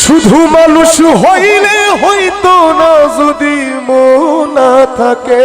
শুধু মানুষ হইলে হইতো না যদি মন থাকে।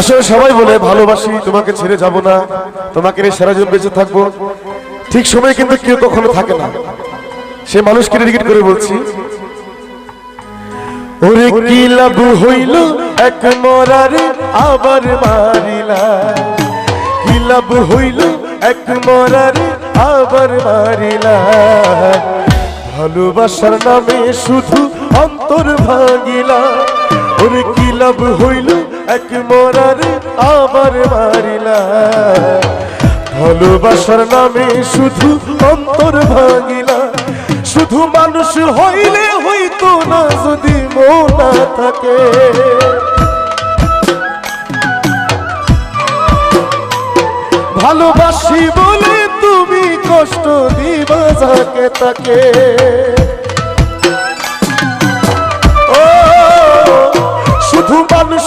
আসলে সবাই বলে, ভালোবাসি, তোমাকে ছেড়ে যাব না, তোমাকে নিয়ে সারা জীবন বেঁচে থাকব। ঠিক সময় কিন্তু কেউ কখনো থাকে না। সে মানুষকে ডেডিকেট করে বলছি, ওরে কি লাভ হইল এক মরারে আবার মারিলা? কি লাভ হইল এক মরারে আবার মারিলা? ভালোবাসার নামে শুধু অন্তর ভাঙিলা। ওরে কি লাভ হইল এক মরারে আবার মারিলা। ভালোবাসার নামে শুধু অন্তর ভাঙিলা। শুধু মানুষ হইলে হইতো না যদি মোনা থাকে। ভালোবাসি বলে তুমি কষ্ট দিবা যাকে তাকে।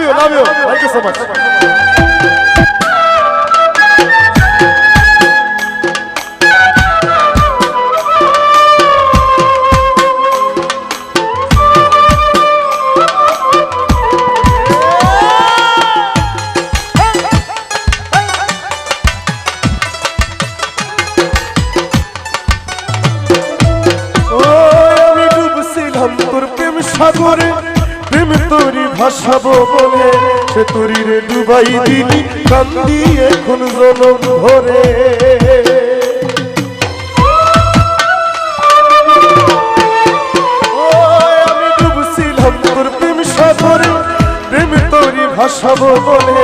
you love you love you thank you so ভাসাবো বলে সে তোরি রে ডুবাই দিলি কান্দি এখন জনম ভরে আমি ডুবছিলাম তোর প্রেম সাগরে, প্রেম তোরি ভাসাবো বলে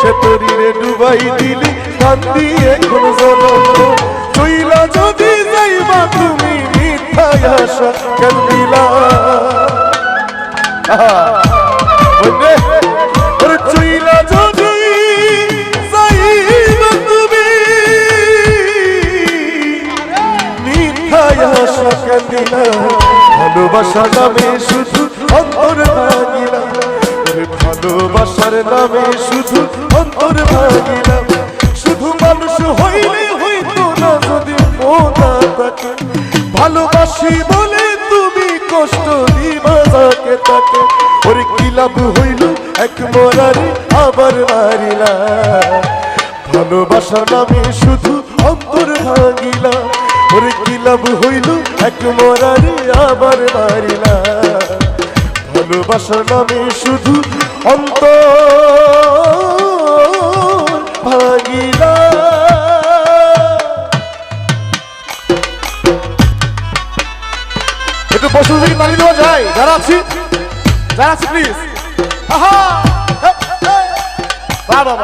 সে তোরি রে ডুবাই দিলি কান্দি এখন জনম চইলা যদি যাইবা তুমি বন্ধে ভালোবাসা নামে শুধু অন্তর ওরে ভালোবাসার নামে শুধু অন্তর ভাগিলা শুধু মানুষ হইলে হইতো না যদি মোনা থাকে। ভালোবাসি বলে তুমি কষ্ট দিবা যাকে তাকে। ওরে কি লাভ হইল এক মরারে আবার মারিলা। ভালোবাসার নামে শুধু অন্তর ভাঙিলা ওর কি লাভ হইল? এক মরারে আবার মারিলা। ভালোবাসার নামে শুধু অন্ত ভাগিলা। একটু বসু যদি মানি দেওয়া যায়। যারা আছি যারা আছি প্লিজ হ্যাঁ, হ্যাঁ। বাবা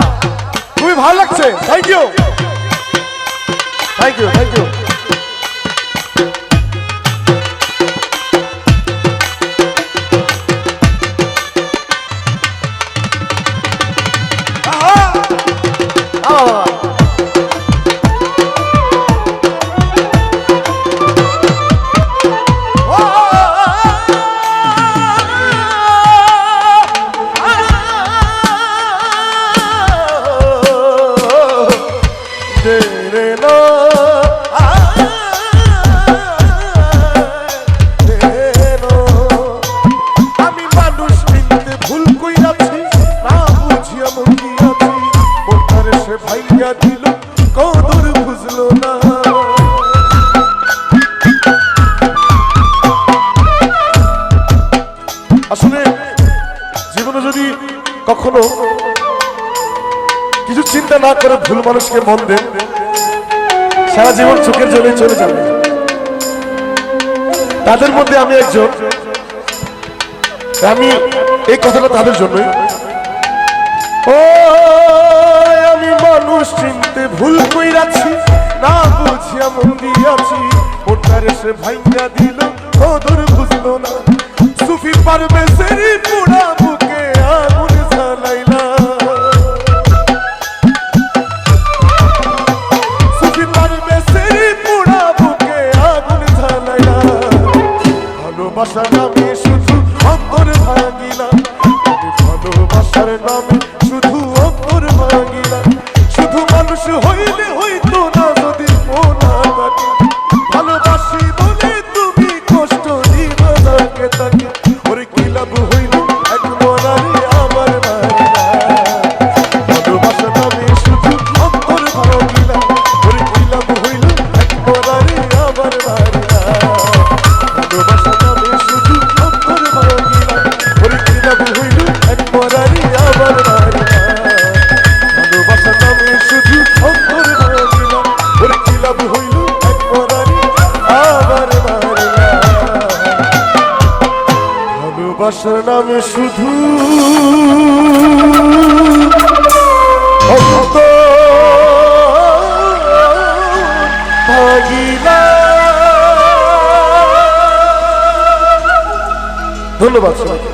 খুবই ভালো লাগছে। Thank you thank you thank you যদি কখনো কিছু চিন্তা না করে ভুল মানুষকে মন দেন, সারা জীবন চোখের জলে চলে যাবে। তাদের মধ্যে আমি একজন, আমি এই কথাটা তাদের জন্যই। ও আমি মানুষ চিনতে ভুল কইরাছি, না বুঝি এমন দিয়াছি, ওটার সে ভাইয়া দিল ও ওদের বুঝলো না। সুফি পারবে সেরি পুরা আর শুধু ধন্যবাদ সবাই